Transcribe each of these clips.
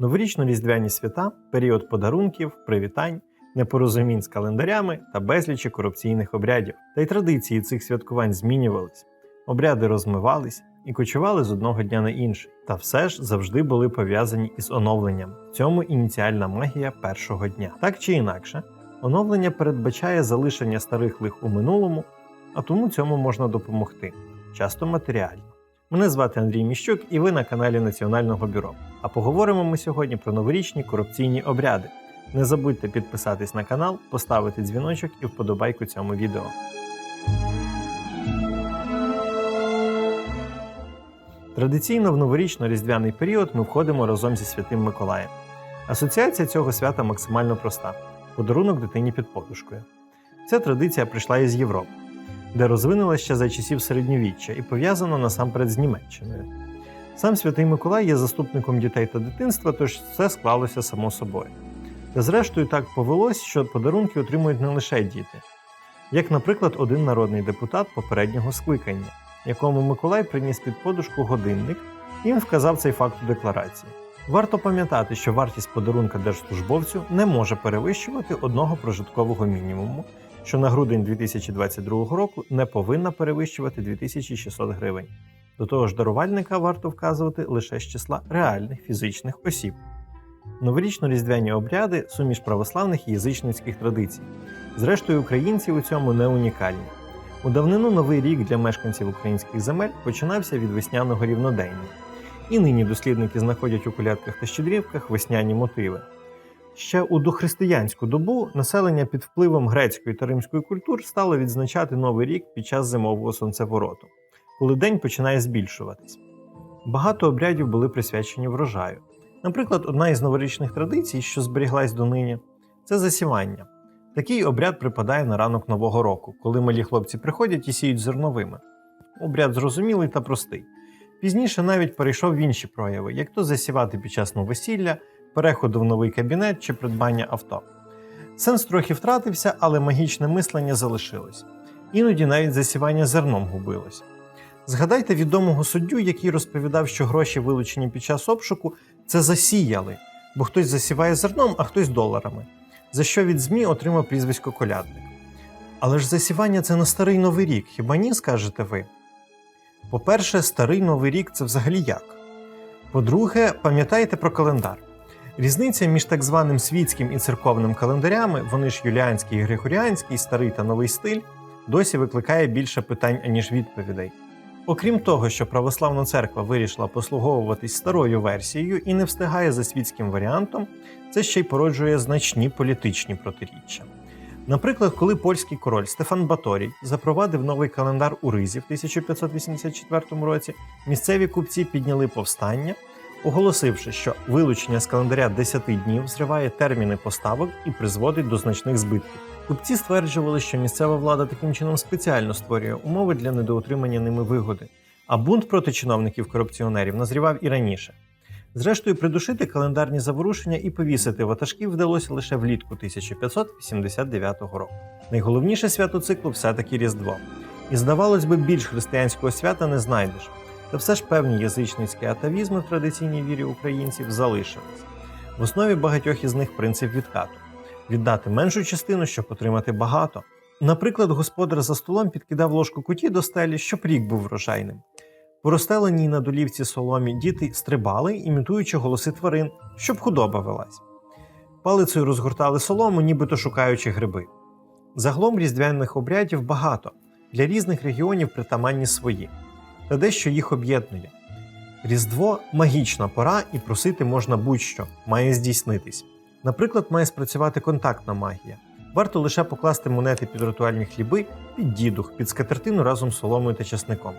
Новорічно-різдвяні свята період подарунків, привітань, непорозумінь з календарями та безлічі корупційних обрядів. Та й традиції цих святкувань змінювались, обряди розмивались і кочували з одного дня на інший. Та все ж завжди були пов'язані із оновленням. В цьому ініціальна магія першого дня. Так чи інакше, оновлення передбачає залишення старих лих у минулому, а тому цьому можна допомогти, часто матеріально. Мене звати Андрій Міщук, і ви на каналі Національного бюро. А поговоримо ми сьогодні про новорічні корупційні обряди. Не забудьте підписатись на канал, поставити дзвіночок і вподобайку цьому відео. Традиційно в новорічно-різдвяний період ми входимо разом зі Святим Миколаєм. Асоціація цього свята максимально проста: подарунок дитині під подушкою. Ця традиція прийшла із Європи, де розвинулася ще за часів середньовіччя і пов'язана насамперед з Німеччиною. Сам Святий Миколай є заступником дітей та дитинства, тож все склалося само собою. Та зрештою так повелось, що подарунки отримують не лише діти, як, наприклад, один народний депутат попереднього скликання, якому Миколай приніс під подушку годинник, і вказав цей факт у декларації. Варто пам'ятати, що вартість подарунка держслужбовцю не може перевищувати одного прожиткового мінімуму, що на грудень 2022 року не повинна перевищувати 2600 гривень. До того ж, дарувальника варто вказувати лише з числа реальних фізичних осіб. Новорічно-різдвяні обряди суміш православних і язичницьких традицій. Зрештою, українці у цьому не унікальні. У давнину новий рік для мешканців українських земель починався від весняного рівнодення. І нині дослідники знаходять у колядках та щедрівках весняні мотиви. Ще у дохристиянську добу населення під впливом грецької та римської культур стало відзначати новий рік під час зимового сонцевороту, коли день починає збільшуватись. Багато обрядів були присвячені врожаю. Наприклад, одна із новорічних традицій, що зберіглась донині, це засівання. Такий обряд припадає на ранок Нового року, коли малі хлопці приходять і сіють зерновими. Обряд зрозумілий та простий. Пізніше навіть перейшов в інші прояви, як то засівати під час новосілля, переходу в новий кабінет чи придбання авто. Сенс трохи втратився, але магічне мислення залишилось. Іноді навіть засівання зерном губилось. Згадайте відомого суддю, який розповідав, що гроші, вилучені під час обшуку, це засіяли, бо хтось засіває зерном, а хтось доларами, за що від ЗМІ отримав прізвисько колядник. Але ж засівання це на старий новий рік, хіба ні, скажете ви? По-перше, старий новий рік це взагалі як? По-друге, пам'ятаєте про календар. Різниця між так званим світським і церковним календарями, вони ж юліанський і григоріанський, старий та новий стиль, досі викликає більше питань, аніж відповідей. Окрім того, що православна церква вирішила послуговуватись старою версією і не встигає за світським варіантом, це ще й породжує значні політичні протиріччя. Наприклад, коли польський король Стефан Баторій запровадив новий календар у Ризі в 1584 році, місцеві купці підняли повстання, оголосивши, що вилучення з календаря 10 днів зриває терміни поставок і призводить до значних збитків. Купці стверджували, що місцева влада таким чином спеціально створює умови для недоотримання ними вигоди, а бунт проти чиновників-корупціонерів назрівав і раніше. Зрештою, придушити календарні заворушення і повісити ватажків вдалося лише влітку 1589 року. Найголовніше свято циклу все-таки Різдво. І здавалось би, більш християнського свята не знайдеш. Та все ж певні язичницькі атавізми в традиційній вірі українців залишились. В основі багатьох із них принцип відкату віддати меншу частину, щоб отримати багато. Наприклад, господар за столом підкидав ложку куті до стелі, щоб рік був врожайним. По розстеленій на долівці соломі діти стрибали, імітуючи голоси тварин, щоб худоба велась. Палицею розгортали солому, нібито шукаючи гриби. Загалом різдвяних обрядів багато, для різних регіонів притаманні свої, та дещо їх об'єднує. Різдво магічна пора, і просити можна будь-що, має здійснитись. Наприклад, має спрацювати контактна магія. Варто лише покласти монети під ритуальні хліби, під дідух, під скатертину разом з соломою та часником.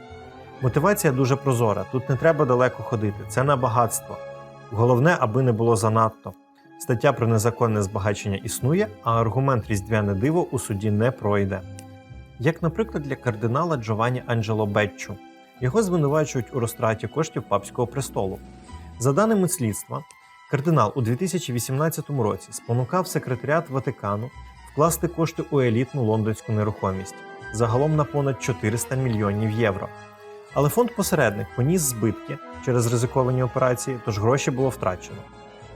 Мотивація дуже прозора, тут не треба далеко ходити, це на багатство. Головне, аби не було занадто. Стаття про незаконне збагачення існує, а аргумент різдвяне диво у суді не пройде. Як, наприклад, для кардинала Джованні Анджело Бетчу. Його звинувачують у розтраті коштів папського престолу. За даними слідства, кардинал у 2018 році спонукав секретаріат Ватикану вкласти кошти у елітну лондонську нерухомість загалом на понад 400 мільйонів євро. Але фонд-посередник поніс збитки через ризиковані операції, тож гроші було втрачено.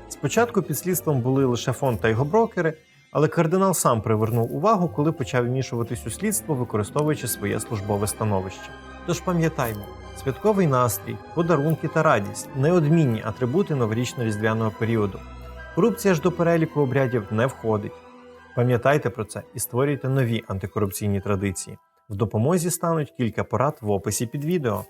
Спочатку під слідством були лише фонд та його брокери, але кардинал сам привернув увагу, коли почав вмішуватись у слідство, використовуючи своє службове становище. Тож пам'ятаймо, святковий настрій, подарунки та радість неодмінні атрибути новорічно-різдвяного періоду. Корупція ж до переліку обрядів не входить. Пам'ятайте про це і створюйте нові антикорупційні традиції. В допомозі стануть кілька порад в описі під відео.